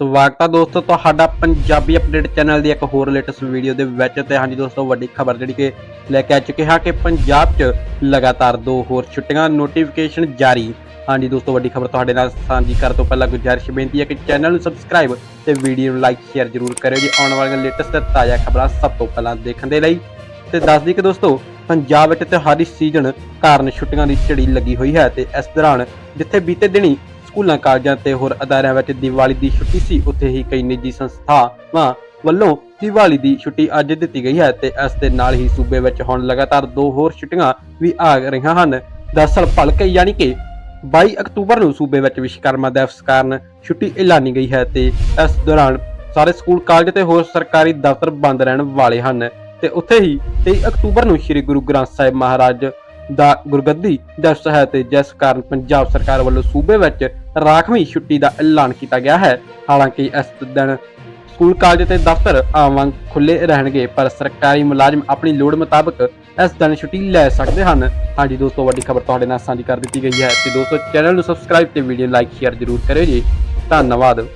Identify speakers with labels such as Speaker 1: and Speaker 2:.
Speaker 1: ਸਵਾਗਤ ਹੈ ਦੋਸਤੋ, ਤੁਹਾਡਾ ਪੰਜਾਬੀ ਅਪਡੇਟ ਚੈਨਲ ਦੀ ਇੱਕ ਹੋਰ ਲੇਟੈਸਟ ਵੀਡੀਓ ਦੇ ਵਿੱਚ ਤੇ ਹਾਂਜੀ ਦੋਸਤੋ, ਵੱਡੀ ਖਬਰ ਜਿਹੜੀ ਕਿ ਲੈ ਕੇ ਆ ਚੁੱਕੇ ਹਾਂ ਕਿ ਪੰਜਾਬ 'ਚ ਲਗਾਤਾਰ ਦੋ ਹੋਰ ਛੁੱਟੀਆਂ ਨੋਟੀਫਿਕੇਸ਼ਨ ਜਾਰੀ। ਹਾਂਜੀ ਦੋਸਤੋ, ਵੱਡੀ ਖਬਰ ਤੁਹਾਡੇ ਨਾਲ ਸਾਂਝੀ ਕਰਨ ਤੋਂ ਪਹਿਲਾਂ ਗੁਜ਼ਾਰਿਸ਼ ਬੇਨਤੀ ਹੈ ਕਿ ਚੈਨਲ ਨੂੰ ਸਬਸਕ੍ਰਾਈਬ ਤੇ ਵੀਡੀਓ ਨੂੰ ਲਾਈਕ ਸ਼ੇਅਰ ਜ਼ਰੂਰ ਕਰਿਓ ਜੀ। ਆਉਣ ਵਾਲੀਆਂ ਲੇਟੈਸਟ ਤੇ ਤਾਜ਼ਾ ਖਬਰਾਂ ਸਭ ਤੋਂ ਪਹਿਲਾਂ ਦੇਖਣ ਦੇ ਲਈ। ਤੇ ਦੱਸ ਦਈਏ ਕਿ ਦੋਸਤੋ, ਪੰਜਾਬ ਵਿੱਚ ਤਿਉਹਾਰੀ ਸੀਜ਼ਨ ਕਾਰਨ ਛੁੱਟੀਆਂ ਦੀ ਝੜੀ ਲੱਗੀ ਹੋਈ ਹੈ ਤੇ ਇਸ ਦੌਰਾਨ ਜਿੱਥੇ ਬੀਤੇ ਦਿਨੀ ਸਕੂਲਾਂ, ਕਾਲਜਾਂ ਤੇ ਹੋਰ ਅਦਾਰਿਆਂ ਵਿੱਚ ਦੀਵਾਲੀ ਦੀ ਛੁੱਟੀ ਸੀ। ਉੱਥੇ ਹੀ ਕਈ ਨਿੱਜੀ ਸੰਸਥਾਵਾਂ ਵੱਲੋਂ ਦੀਵਾਲੀ ਦੀ ਛੁੱਟੀ ਅੱਜ ਦਿੱਤੀ ਗਈ ਹੈ ਤੇ ਇਸ ਦੇ ਨਾਲ ਹੀ ਸੂਬੇ ਵਿੱਚ ਹੁਣ ਲਗਾਤਾਰ ਦੋ ਹੋਰ ਛੁੱਟੀਆਂ ਵੀ ਆ ਰਹੀਆਂ ਹਨ। ਦਰਅਸਲ ਭਲਕੇ ਯਾਨੀ ਕਿ 22 ਅਕਤੂਬਰ ਨੂੰ ਸੂਬੇ ਵਿੱਚ ਵਿਸ਼ਵਕਰਮਾ ਦਿਵਸ ਕਾਰਨ ਛੁੱਟੀ ਐਲਾਨੀ ਗਈ ਹੈ ਤੇ ਇਸ ਦੌਰਾਨ ਸਾਰੇ ਸਕੂਲ, ਕਾਲਜ ਤੇ ਹੋਰ ਸਰਕਾਰੀ ਦਫ਼ਤਰ ਬੰਦ ਰਹਿਣ ਵਾਲੇ ਹਨ ਤੇ ਉੱਥੇ ਹੀ 23 ਅਕਤੂਬਰ ਨੂੰ ਸ੍ਰੀ ਗੁਰੂ ਗ੍ਰੰਥ ਸਾਹਿਬ ਮਹਾਰਾਜ ਦਾ ਗੁਰਗੱਦੀ ਦਿਵਸ ਹੈ ਤੇ ਜਿਸ ਕਾਰਨ ਪੰਜਾਬ ਸਰਕਾਰ ਵੱਲੋਂ ਸੂਬੇ ਵਿੱਚ ਰਾਖਵੀਂ ਛੁੱਟੀ ਦਾ ਐਲਾਨ ਕੀਤਾ ਗਿਆ ਹੈ। ਹਾਲਾਂਕਿ ਇਸ ਦਿਨ ਸਕੂਲ, ਕਾਲਜ ਤੇ ਦਫ਼ਤਰ ਆਮ ਵਾਂਗ ਖੁੱਲੇ ਰਹਿਣਗੇ, ਪਰ ਸਰਕਾਰੀ ਮੁਲਾਜ਼ਮ ਆਪਣੀ ਲੋੜ ਮੁਤਾਬਕ ਇਸ ਦਿਨ ਛੁੱਟੀ ਲੈ ਸਕਦੇ ਹਨ। ਹਾਂਜੀ ਦੋਸਤੋ, ਵੱਡੀ ਖਬਰ ਤੁਹਾਡੇ ਨਾਲ ਸਾਂਝੀ ਕਰ ਦਿੱਤੀ ਗਈ ਹੈ। ਤੇ ਦੋਸਤੋ, ਚੈਨਲ ਨੂੰ ਸਬਸਕ੍ਰਾਈਬ ਤੇ ਵੀਡੀਓ ਲਾਈਕ ਸ਼ੇਅਰ ਜ਼ਰੂਰ ਕਰਿਓ ਜੀ। ਧੰਨਵਾਦ।